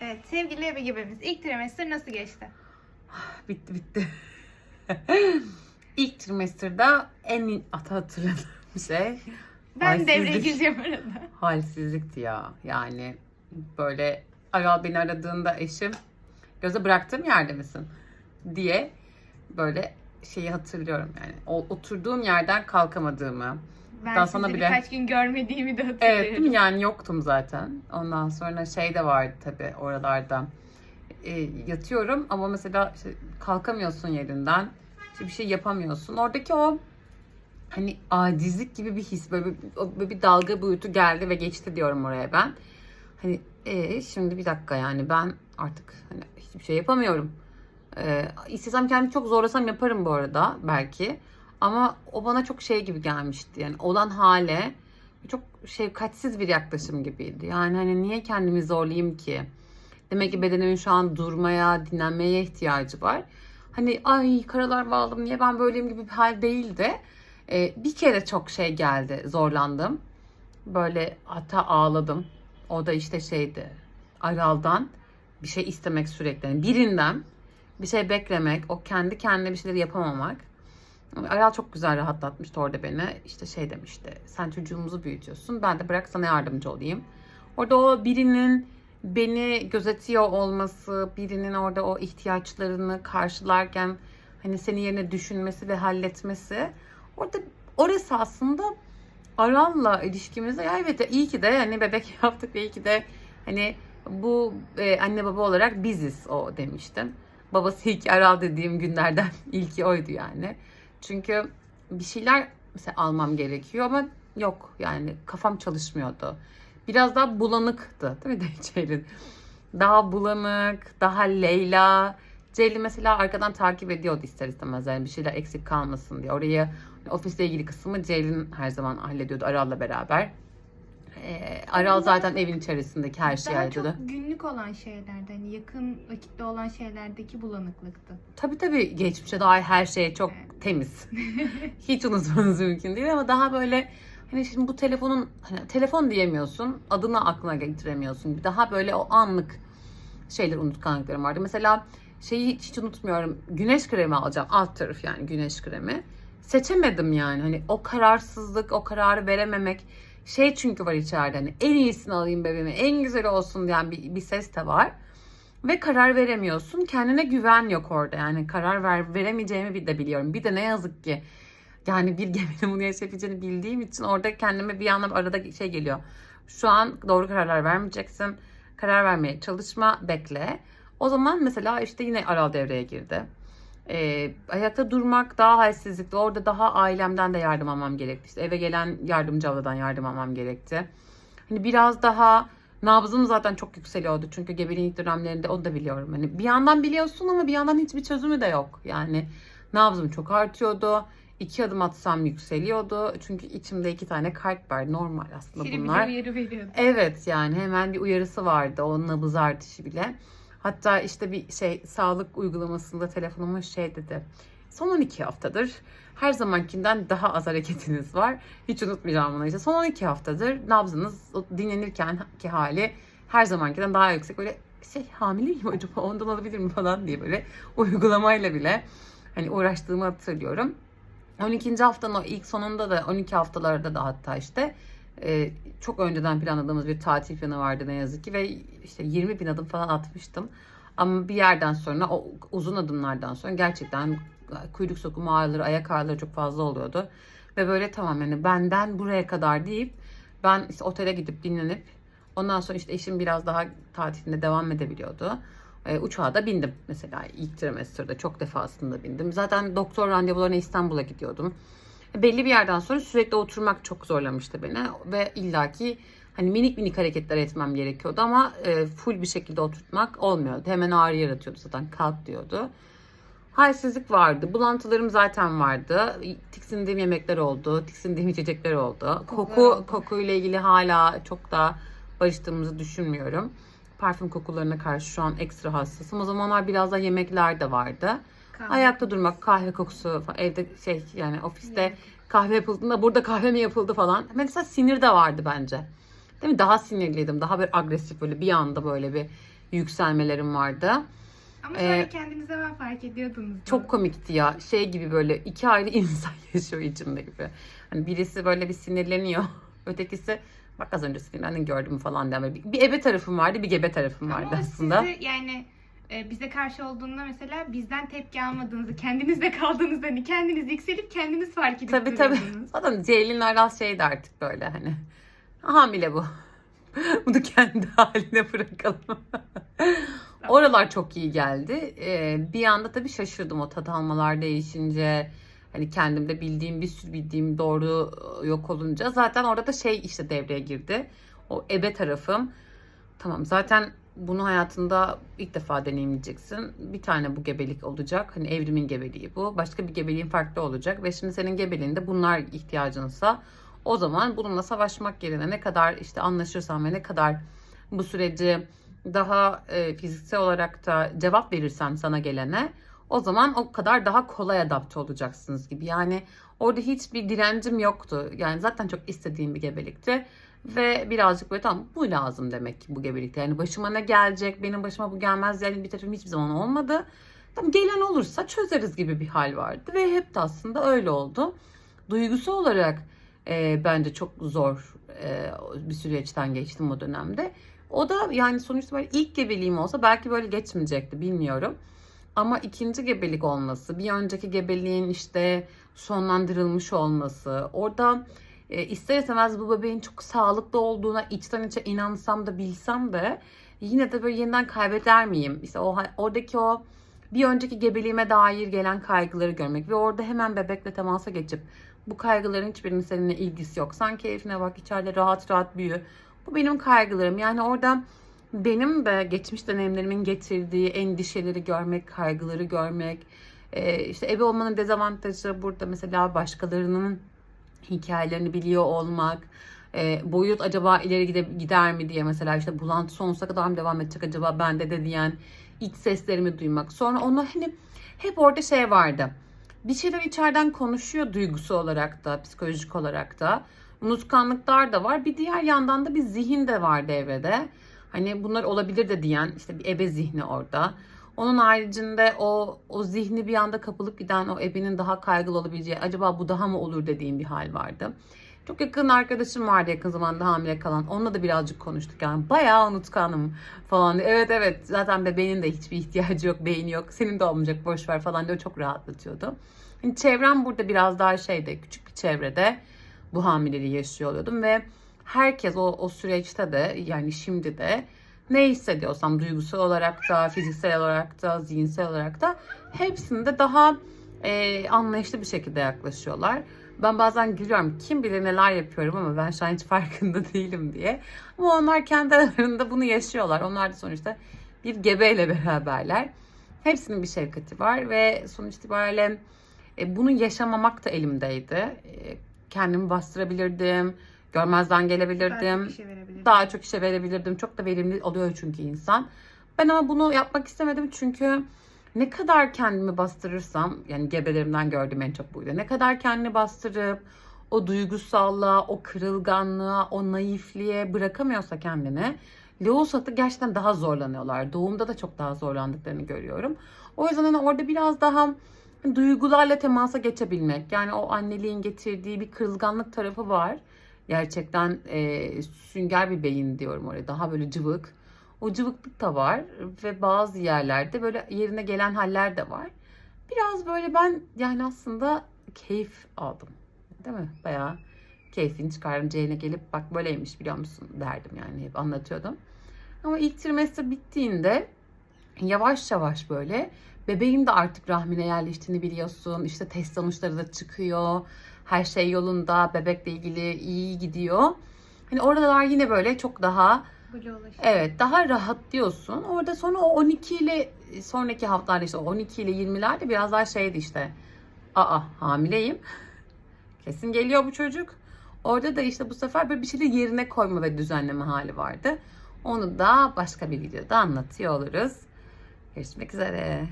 Evet sevgili Ebe gibimiz ilk trimester nasıl geçti? Bitti bitti. İlk trimester'da en ata hatırladığım şey Ben devreye halsizlik. gireceğim arada. halsizlikti ya. Yani böyle Aral beni aradığında eşim göze bıraktığım yerde misin diye böyle şeyi hatırlıyorum yani. O, oturduğum yerden kalkamadığımı. Ben Daha sana bile- birkaç gün görmediğimi de hatırlıyorum. Evet değil mi? Yani yoktum zaten. Ondan sonra şey de vardı tabii oralarda. E, yatıyorum ama mesela işte kalkamıyorsun yerinden. İşte bir şey yapamıyorsun. Oradaki o hani acizlik gibi bir his böyle bir, böyle bir dalga boyutu geldi ve geçti diyorum oraya ben. Hani e, şimdi bir dakika yani ben artık hani hiçbir şey yapamıyorum. E, istesem kendimi çok zorlasam yaparım bu arada belki. Ama o bana çok şey gibi gelmişti. Yani olan hale çok şefkatsiz bir yaklaşım gibiydi. Yani hani niye kendimi zorlayayım ki? Demek ki bedenimin şu an durmaya, dinlenmeye ihtiyacı var. Hani ay karalar bağladım niye ben böyleyim gibi bir hal değildi. Ee, bir kere çok şey geldi, zorlandım. Böyle hatta ağladım. O da işte şeydi, Aral'dan bir şey istemek sürekli. Yani birinden bir şey beklemek, o kendi kendine bir şeyleri yapamamak. Aral çok güzel rahatlatmıştı orada beni. İşte şey demişti. Sen çocuğumuzu büyütüyorsun. Ben de bırak sana yardımcı olayım. Orada o birinin beni gözetiyor olması, birinin orada o ihtiyaçlarını karşılarken hani senin yerine düşünmesi ve halletmesi. Orada orası aslında Aral'la ilişkimizde ya evet iyi ki de hani bebek yaptık ve iyi ki de hani bu e, anne baba olarak biziz o demiştim. Babası ilk Aral dediğim günlerden ilki oydu yani. Çünkü bir şeyler mesela almam gerekiyor ama yok yani kafam çalışmıyordu. Biraz daha bulanıktı değil mi Ceylin? Daha bulanık, daha Leyla. Ceylin mesela arkadan takip ediyordu ister istemez yani bir şeyler eksik kalmasın diye. Orayı ofisle ilgili kısmı Ceylin her zaman hallediyordu Aral'la beraber. Ee, Aral zaten evin içerisindeki her şeyi Daha hallediyordu. çok günlük olan şeylerde hani yakın vakitte olan şeylerdeki bulanıklıktı. Tabii tabii geçmişe dair her şey çok temiz. Hiç unutmanız mümkün değil ama daha böyle hani şimdi bu telefonun hani telefon diyemiyorsun. Adını aklına getiremiyorsun. Daha böyle o anlık şeyler unutkanlıklarım vardı. Mesela şeyi hiç, hiç unutmuyorum. Güneş kremi alacağım. Alt taraf yani güneş kremi. Seçemedim yani. Hani o kararsızlık, o kararı verememek. Şey çünkü var içeride hani en iyisini alayım bebeğime, en güzeli olsun diyen bir, bir ses de var. Ve karar veremiyorsun. Kendine güven yok orada. Yani karar ver, veremeyeceğimi bir de biliyorum. Bir de ne yazık ki yani bir geminin bunu yaşayabileceğini bildiğim için orada kendime bir yandan arada şey geliyor. Şu an doğru kararlar vermeyeceksin. Karar vermeye çalışma, bekle. O zaman mesela işte yine Aral devreye girdi. Ee, ayakta durmak daha halsizlikti. Orada daha ailemden de yardım almam gerekti. İşte eve gelen yardımcı abladan yardım almam gerekti. Hani biraz daha nabzım zaten çok yükseliyordu. Çünkü gebeliğin ilk dönemlerinde onu da biliyorum. Hani bir yandan biliyorsun ama bir yandan hiçbir çözümü de yok. Yani nabzım çok artıyordu. İki adım atsam yükseliyordu. Çünkü içimde iki tane kalp var. Normal aslında Biri bunlar. bir uyarı veriyordu. Evet yani hemen bir uyarısı vardı o nabız artışı bile. Hatta işte bir şey sağlık uygulamasında telefonuma şey dedi. Son 12 haftadır her zamankinden daha az hareketiniz var. Hiç unutmayacağım bunu işte. Son 12 haftadır nabzınız dinlenirken ki hali her zamankinden daha yüksek. Böyle şey hamileyim acaba ondan olabilir mi falan diye böyle uygulamayla bile hani uğraştığımı hatırlıyorum. 12. haftanın o ilk sonunda da 12 haftalarda da hatta işte e, çok önceden planladığımız bir tatil planı vardı ne yazık ki ve işte 20 bin adım falan atmıştım. Ama bir yerden sonra o uzun adımlardan sonra gerçekten kuyruk sokumu ağrıları, ayak ağrıları çok fazla oluyordu. Ve böyle tamam yani benden buraya kadar deyip ben işte otele gidip dinlenip ondan sonra işte eşim biraz daha tatilinde devam edebiliyordu. E, uçağa da bindim mesela ilk trimesterde çok defasında bindim. Zaten doktor randevularına İstanbul'a gidiyordum. Belli bir yerden sonra sürekli oturmak çok zorlamıştı beni ve illaki hani minik minik hareketler etmem gerekiyordu ama e, full bir şekilde oturtmak olmuyordu. Hemen ağrı yaratıyordu zaten kalk diyordu. Halsizlik vardı. Bulantılarım zaten vardı. Tiksindiğim yemekler oldu. Tiksindiğim içecekler oldu. Koku kokuyla ilgili hala çok da barıştığımızı düşünmüyorum. Parfüm kokularına karşı şu an ekstra hassasım. O zamanlar biraz da yemekler de vardı. Kahve. Ayakta durmak, kahve kokusu falan. Evde şey yani ofiste kahve yapıldığında burada kahve mi yapıldı falan. Mesela sinir de vardı bence. Değil mi? Daha sinirliydim. Daha bir agresif böyle bir anda böyle bir yükselmelerim vardı. Ama Ee, sonra kendinize ben fark ediyordunuz. da. Çok komikti ya. Şey gibi böyle iki ayrı insan yaşıyor içimde gibi. Hani birisi böyle bir sinirleniyor. Ötekisi bak az önce sinirlendin gördüm falan diye. Böyle Bir, bir ebe tarafım vardı bir gebe tarafım vardı Ama o aslında. sizi yani bize karşı olduğunda mesela bizden tepki almadığınızı, kendinizde kaldığınızda hani kendiniz yükselip kendiniz fark edip Tabii tabii. Zaten Ceylin Aras şeydi artık böyle hani. Hamile bu. Bunu kendi haline bırakalım. Oralar çok iyi geldi. Ee, bir anda tabii şaşırdım o tat almalar değişince. Hani kendimde bildiğim bir sürü bildiğim doğru e, yok olunca. Zaten orada da şey işte devreye girdi. O ebe tarafım. Tamam zaten bunu hayatında ilk defa deneyimleyeceksin. Bir tane bu gebelik olacak. Hani evrimin gebeliği bu. Başka bir gebeliğin farklı olacak. Ve şimdi senin gebeliğinde bunlar ihtiyacınsa o zaman bununla savaşmak yerine ne kadar işte anlaşırsan ve ne kadar bu süreci daha e, fiziksel olarak da cevap verirsen sana gelene o zaman o kadar daha kolay adapte olacaksınız gibi. Yani orada hiçbir direncim yoktu. Yani zaten çok istediğim bir gebelikti. Ve birazcık böyle tamam bu lazım demek ki bu gebelikte. Yani başıma ne gelecek, benim başıma bu gelmez yani bir tarafım hiçbir zaman olmadı. Tamam gelen olursa çözeriz gibi bir hal vardı. Ve hep de aslında öyle oldu. Duygusal olarak e, bence çok zor e, bir süreçten geçtim o dönemde. O da yani sonuçta böyle ilk gebeliğim olsa belki böyle geçmeyecekti bilmiyorum. Ama ikinci gebelik olması, bir önceki gebeliğin işte sonlandırılmış olması, orada e, ister istemez bu bebeğin çok sağlıklı olduğuna içten içe inansam da bilsem de yine de böyle yeniden kaybeder miyim? İşte o oradaki o bir önceki gebeliğime dair gelen kaygıları görmek ve orada hemen bebekle temasa geçip bu kaygıların hiçbirinin seninle ilgisi yok. Sen keyfine bak içeride rahat rahat büyü. Bu benim kaygılarım. Yani orada benim de geçmiş deneyimlerimin getirdiği endişeleri görmek, kaygıları görmek. Ee, işte ebe olmanın dezavantajı burada mesela başkalarının hikayelerini biliyor olmak. Ee, boyut acaba ileri gide, gider mi diye mesela işte bulantı sonsuza kadar mı devam edecek acaba bende de diyen iç seslerimi duymak. Sonra onu hani hep orada şey vardı. Bir şeyler içeriden konuşuyor duygusu olarak da, psikolojik olarak da. Unutkanlıklar da var. Bir diğer yandan da bir zihin de var devrede. Hani bunlar olabilir de diyen işte bir ebe zihni orada. Onun haricinde o o zihni bir anda kapılıp giden o ebenin daha kaygılı olabileceği acaba bu daha mı olur dediğim bir hal vardı. Çok yakın arkadaşım vardı yakın zamanda hamile kalan. Onunla da birazcık konuştuk yani. Bayağı unutkanım falan. Evet evet zaten bebeğinin de hiçbir ihtiyacı yok, beyni yok. Senin de olmayacak boş ver falan diye çok rahatlatıyordu. Yani çevrem burada biraz daha şeyde küçük bir çevrede bu hamileliği yaşıyor oluyordum ve herkes o, o süreçte de yani şimdi de ne hissediyorsam duygusal olarak da, fiziksel olarak da, zihinsel olarak da hepsinde daha e, anlayışlı bir şekilde yaklaşıyorlar. Ben bazen gülüyorum kim bilir neler yapıyorum ama ben şu an hiç farkında değilim diye. Ama onlar kendi aralarında bunu yaşıyorlar. Onlar da sonuçta bir gebeyle beraberler. Hepsinin bir şefkati var ve sonuç itibariyle e, bunu yaşamamak da elimdeydi. E, kendimi bastırabilirdim, görmezden gelebilirdim Daha çok işe verebilirim. daha çok işe verebilirdim. Çok da verimli oluyor çünkü insan. Ben ama bunu yapmak istemedim çünkü ne kadar kendimi bastırırsam yani gebelerimden gördüğüm en çok buydu. Ne kadar kendini bastırıp o duygusallığa, o kırılganlığa, o naifliğe bırakamıyorsa kendini Leosat'ı gerçekten daha zorlanıyorlar. Doğumda da çok daha zorlandıklarını görüyorum. O yüzden hani orada biraz daha duygularla temasa geçebilmek. Yani o anneliğin getirdiği bir kırılganlık tarafı var. Gerçekten e, sünger bir beyin diyorum oraya. Daha böyle cıvık. O cıvıklık da var ve bazı yerlerde böyle yerine gelen haller de var. Biraz böyle ben yani aslında keyif aldım. Değil mi? Bayağı keyfini çıkardım. Ceyl'e gelip bak böyleymiş biliyor musun derdim yani hep anlatıyordum. Ama ilk trimester bittiğinde yavaş yavaş böyle bebeğin de artık rahmine yerleştiğini biliyorsun. İşte test sonuçları da çıkıyor. Her şey yolunda. Bebekle ilgili iyi gidiyor. Hani oralar yine böyle çok daha. Evet daha rahat diyorsun. Orada sonra o 12 ile sonraki haftalarda işte o 12 ile 20'lerde biraz daha şeydi işte. Aa hamileyim. Kesin geliyor bu çocuk. Orada da işte bu sefer böyle bir şeyi yerine koyma ve düzenleme hali vardı. Onu da başka bir videoda anlatıyor oluruz. Görüşmek üzere.